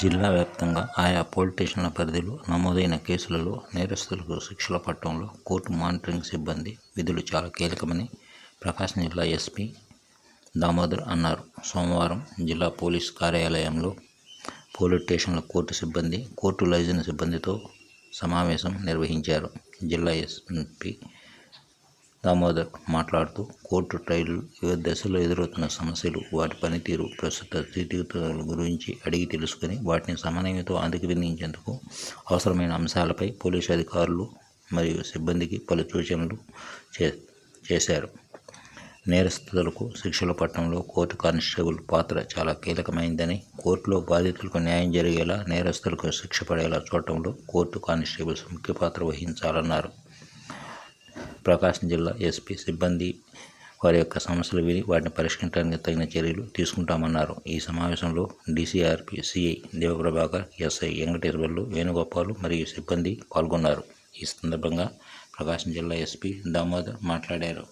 జిల్లా వ్యాప్తంగా ఆయా పోలీస్ స్టేషన్ల పరిధిలో నమోదైన కేసులలో నేరస్తులకు శిక్షల పట్టడంలో కోర్టు మానిటరింగ్ సిబ్బంది విధులు చాలా కీలకమని ప్రకాశం జిల్లా ఎస్పీ దామోదర్ అన్నారు. సోమవారం జిల్లా పోలీస్ కార్యాలయంలో పోలీస్ స్టేషన్ల కోర్టు సిబ్బంది కోర్టు లైజన్ సిబ్బందితో సమావేశం నిర్వహించారు. జిల్లా ఎస్పీ దామోదర్ మాట్లాడుతూ కోర్టు ట్రయల్ వివిధ దశల్లో ఎదురవుతున్న సమస్యలు వాటి పనితీరు ప్రస్తుత స్థితిగతుల గురించి అడిగి తెలుసుకుని వాటిని సమన్వయంతో అందించేందుకు అవసరమైన అంశాలపై పోలీసు అధికారులు మరియు సిబ్బందికి పలు సూచనలు చే చేశారు. నేరస్తులకు శిక్షల పట్టణంలో కోర్టు కానిస్టేబుల్ పాత్ర చాలా కీలకమైందని కోర్టులో బాధితులకు న్యాయం జరిగేలా నేరస్తులకు శిక్ష పడేలా చూడటంలో కోర్టు కానిస్టేబుల్స్ ముఖ్య పాత్ర వహించాలన్నారు. ప్రకాశం జిల్లా ఎస్పీ సిబ్బంది వారి యొక్క సమస్యలు విని వాటిని పరిష్కరించడానికి తగిన చర్యలు తీసుకుంటామన్నారు. ఈ సమావేశంలో DCRP CI Devaprabhakar SI Venkateswarlu Venugopalu మరియు సిబ్బంది పాల్గొన్నారు. ఈ సందర్భంగా ప్రకాశం జిల్లా ఎస్పీ దామోదర్ మాట్లాడారు.